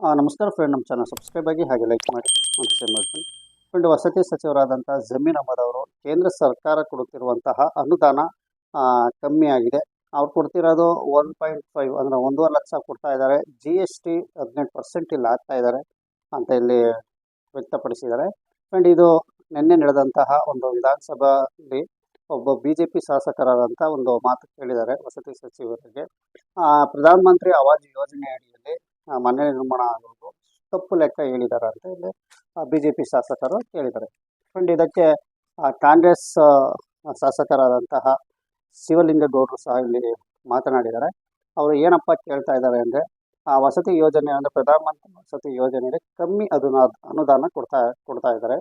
ನಮಸ್ಕಾರ ಫ್ರೆಂಡ್ ನಮ್ಮ channel subscribe ಆಗಿ ಹಾಗೆ ಲೈಕ್ ಮಾಡಿ. ಮತ್ತು ಶೇರ್ ಮಾಡ್ತೀನಿ. ಫ್ರೆಂಡ್ ವಸತಿ ಸಚಿವರಾದಂಥ ಜಮೀರ್ ಅಹಮದ್ ಅವರು ಕೇಂದ್ರ ಸರ್ಕಾರ ಕೊಡುತ್ತಿರುವಂತಹ ಅನುದಾನ ಕಮ್ಮಿ ಆಗಿದೆ. ಅವ್ರು ಕೊಡ್ತಿರೋದು ಒನ್ ಪಾಯಿಂಟ್ ಫೈವ್ ಅಂದರೆ ಒಂದೂವರೆ ಲಕ್ಷ ಕೊಡ್ತಾ ಇದ್ದಾರೆ. ಜಿ ಎಸ್ ಟಿ ಹದಿನೆಂಟು ಪರ್ಸೆಂಟ್ ಇಲ್ಲಿ ಆಗ್ತಾ ಇದ್ದಾರೆ ಅಂತ ಇಲ್ಲಿ ವ್ಯಕ್ತಪಡಿಸಿದ್ದಾರೆ. ಫ್ರೆಂಡ್ ಇದು ನಿನ್ನೆ ನಡೆದಂತಹ ಒಂದು ವಿಧಾನಸಭೆಯಲ್ಲಿ ಒಬ್ಬ ಬಿ ಜೆ ಪಿ ಶಾಸಕರಾದಂಥ ಒಂದು ಮಾತು ಕೇಳಿದ್ದಾರೆ ವಸತಿ ಸಚಿವರಿಗೆ. ಪ್ರಧಾನಮಂತ್ರಿ ಪ್ರಧಾನ ಮಂತ್ರಿ ಆವಾಸ್ ಯೋಜನೆ ಅಡಿಯಲ್ಲಿ ಮನೆ ನಿರ್ಮಾಣ ಆಗೋದು ತಪ್ಪು ಲೆಕ್ಕ ಹೇಳಿದ್ದಾರೆ ಅಂತ ಇಲ್ಲಿ ಬಿ ಜೆ ಪಿ ಶಾಸಕರು ಕೇಳಿದ್ದಾರೆ. ಫ್ರೆಂಡ್ ಇದಕ್ಕೆ ಕಾಂಗ್ರೆಸ್ ಶಾಸಕರಾದಂತಹ ಶಿವಲಿಂಗೇಗೌಡರು ಸಹ ಇಲ್ಲಿ ಮಾತನಾಡಿದ್ದಾರೆ. ಅವರು ಏನಪ್ಪ ಕೇಳ್ತಾ ಇದ್ದಾರೆ ಅಂದರೆ, ಆ, ವಸತಿ ಯೋಜನೆ ಅಂದರೆ ಪ್ರಧಾನಮಂತ್ರಿ ವಸತಿ ಯೋಜನೆಯಲ್ಲಿ ಕಮ್ಮಿ ಅನುದಾನ ಅನುದಾನ ಕೊಡ್ತಾ ಕೊಡ್ತಾ ಇದ್ದಾರೆ.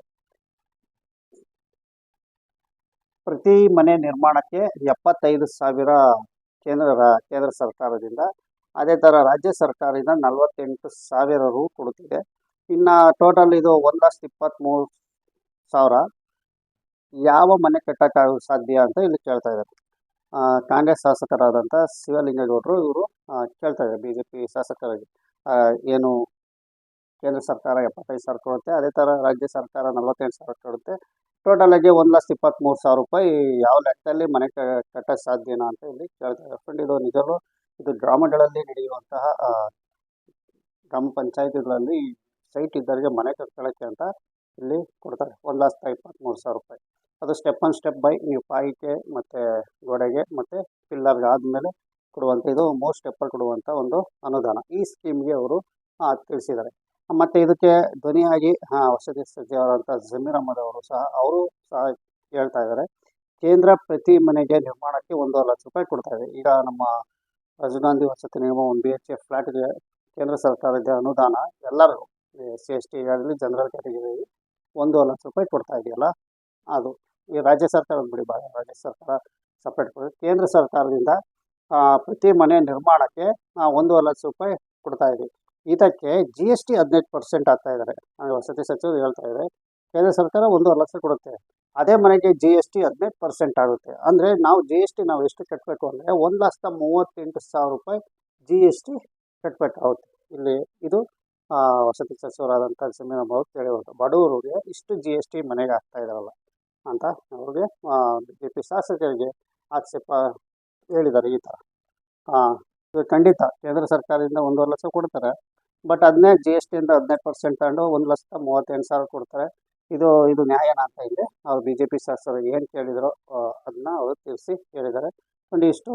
ಪ್ರತಿ ಮನೆ ನಿರ್ಮಾಣಕ್ಕೆ ಎಪ್ಪತ್ತೈದು ಸಾವಿರ ಕೇಂದ್ರ ಕೇಂದ್ರ ಸರ್ಕಾರದಿಂದ ಅದೇ ಥರ ರಾಜ್ಯ ಸರ್ಕಾರದಿಂದ ನಲವತ್ತೆಂಟು ಸಾವಿರ ರು ಕೊಡುತ್ತಿದೆ. ಇನ್ನು ಟೋಟಲ್ ಇದು ಒಂದು ಲಕ್ಷದ ಇಪ್ಪತ್ತ್ಮೂರು ಸಾವಿರ. ಯಾವ ಮನೆ ಕಟ್ಟೋಕ್ಕಾಗ ಸಾಧ್ಯ ಅಂತ ಇಲ್ಲಿ ಕೇಳ್ತಾ ಇದ್ದಾರೆ. ಕಾಂಗ್ರೆಸ್ ಶಾಸಕರಾದಂಥ ಶಿವಲಿಂಗೇಗೌಡರು ಇವರು ಕೇಳ್ತಾ ಇದ್ದಾರೆ. ಬಿ ಜೆ ಪಿ ಶಾಸಕರಿಗೆ ಏನು ಕೇಂದ್ರ ಸರ್ಕಾರ ಎಪ್ಪತ್ತೈದು ಸಾವಿರ ಕೊಡುತ್ತೆ, ಅದೇ ಥರ ರಾಜ್ಯ ಸರ್ಕಾರ ನಲವತ್ತೆಂಟು ಸಾವಿರ ಕೊಡುತ್ತೆ. ಟೋಟಲ್ ಆಗಿ ಒಂದು ಲಕ್ಷದ ಇಪ್ಪತ್ತ್ಮೂರು ಸಾವಿರ ರೂಪಾಯಿ ಯಾವ ಲೆಕ್ಕದಲ್ಲಿ ಮನೆ ಕಟ್ಟೋಕ್ಕೆ ಸಾಧ್ಯನಾ ಅಂತ ಇಲ್ಲಿ ಕೇಳ್ತಾ ಇದ್ದಾರೆ. ಫ್ರೆಂಡ್ ಇದು ನಿಜವೂ ಇದು ಗ್ರಾಮಗಳಲ್ಲಿ ನಡೆಯುವಂತಹ ಗ್ರಾಮ ಪಂಚಾಯತಿಗಳಲ್ಲಿ ಸೈಟ್ ಇದ್ದವರಿಗೆ ಮನೆ ಕಟ್ಕೊಳ್ಳೋಕ್ಕೆ ಅಂತ ಇಲ್ಲಿ ಕೊಡ್ತಾರೆ. ಒಂದು ಲಕ್ಷದ ಇಪ್ಪತ್ತ್ಮೂರು ಸಾವಿರ ರೂಪಾಯಿ. ಅದು ಸ್ಟೆಪ್ ಆನ್ ಸ್ಟೆಪ್ ಬೈ ನೀವು ಪಾಯಿಕೆ ಮತ್ತು ಗೋಡೆಗೆ ಮತ್ತು ಪಿಲ್ಲರ್ಗೆ ಆದಮೇಲೆ ಕೊಡುವಂಥ ಇದು ಮೂರು ಸ್ಟೆಪ್ಪಲ್ಲಿ ಕೊಡುವಂಥ ಒಂದು ಅನುದಾನ. ಈ ಸ್ಕೀಮ್ಗೆ ಅವರು ತಿಳಿಸಿದ್ದಾರೆ. ಮತ್ತು ಇದಕ್ಕೆ ಧ್ವನಿಯಾಗಿ ವಸತಿ ಸಚಿವರಾದಂಥ ಜಮೀರ್ ಅಹಮದ್ ಅವರು ಸಹ ಅವರು ಸಹ ಹೇಳ್ತಾ ಇದ್ದಾರೆ. ಕೇಂದ್ರ ಪ್ರತಿ ಮನೆಗೆ ನಿರ್ಮಾಣಕ್ಕೆ ಒಂದು ಲಕ್ಷ ರೂಪಾಯಿ ಕೊಡ್ತಾ ಇದೆ ಈಗ ನಮ್ಮ ರಾಜೀವ್ ವಸತಿ ನಿಗಮ ಒಂದು ಬಿ ಎಚ್ ಎ ಫ್ಲ್ಯಾಟ್ಗೆ ಕೇಂದ್ರ ಸರ್ಕಾರದ ಅನುದಾನ ಎಲ್ಲರಿಗೂ ಎಸ್ ಸಿ, ಎಸ್ ಟಿ ಆಗಲಿ ಜನರಲ್ ಕ್ಯಾಟಗರಿ ಒಂದು ಲಕ್ಷ ರೂಪಾಯಿ ಕೊಡ್ತಾ ಇದೆಯಲ್ಲ, ಅದು. ಈ ರಾಜ್ಯ ಸರ್ಕಾರದ ಬಿಡಿ ಭಾಗ, ರಾಜ್ಯ ಸರ್ಕಾರ ಸಪ್ರೇಟ್ ಕೊಡಿ ಕೇಂದ್ರ ಸರ್ಕಾರದಿಂದ ಪ್ರತಿ ಮನೆ ನಿರ್ಮಾಣಕ್ಕೆ ನಾವು ಒಂದು ಲಕ್ಷ ರೂಪಾಯಿ ಕೊಡ್ತಾ ಇದೆ. ಇದಕ್ಕೆ ಜಿ ಎಸ್ ಟಿ ಹದಿನೆಂಟು ಪರ್ಸೆಂಟ್ ಆಗ್ತಾ ಇದ್ದಾರೆ. ವಸತಿ ಸಚಿವರು ಹೇಳ್ತಾ ಇದ್ದಾರೆ. ಕೇಂದ್ರ ಸರ್ಕಾರ ಒಂದೂವರೆ ಲಕ್ಷ ಕೊಡುತ್ತೆ. ಅದೇ ಮನೆಗೆ ಜಿ ಎಸ್ ಟಿ ಹದಿನೈದು ಪರ್ಸೆಂಟ್ ಆಗುತ್ತೆ. ಅಂದರೆ ನಾವು ಜಿ ಎಸ್ ಟಿ ನಾವು ಎಷ್ಟು ಕಟ್ಟಬೇಕು ಅಂದರೆ ಒಂದು ಲಕ್ಷದ ಮೂವತ್ತೆಂಟು ಸಾವಿರ ರೂಪಾಯಿ ಜಿ ಎಸ್ ಟಿ ಕಟ್ಟಬೇಕಾಗುತ್ತೆ ಇಲ್ಲಿ ಇದು ವಸತಿ ಸಚಿವರಾದಂಥ ಅವರು ಹೇಳಿರೋದು ಬಡವರಿಗೆ ಇಷ್ಟು ಜಿ ಎಸ್ ಟಿ ಮನೆಗೆ ಆಗ್ತಾ ಇದಾರಲ್ಲ ಅಂತ ಅವ್ರಿಗೆ ಬಿ ಜೆ ಪಿ ಶಾಸಕರಿಗೆ ಆಕ್ಷೇಪ ಹೇಳಿದ್ದಾರೆ ಈ ಥರ ಇದು ಖಂಡಿತ ಕೇಂದ್ರ ಸರ್ಕಾರದಿಂದ ಒಂದೂವರೆ ಲಕ್ಷ ಕೊಡ್ತಾರೆ. ಬಟ್ ಅದನ್ನೇ ಜಿ ಎಸ್ ಟಿಯಿಂದ ಹದಿನೈದು ಪರ್ಸೆಂಟ್ ತಗೊಂಡು ಒಂದು ಲಕ್ಷದ ಮೂವತ್ತೆಂಟು ಸಾವಿರ ಕೊಡ್ತಾರೆ. ಇದು ಇದು ನ್ಯಾಯನ ಅಂತ ಇದೆ. ಅವ್ರು ಬಿ ಜೆ ಪಿ ಶಾಸಕರು ಏನು ಕೇಳಿದ್ರು ಅದನ್ನ ಅವರು ತಿಳಿಸಿ ಹೇಳಿದ್ದಾರೆ. ಒಂದಿಷ್ಟು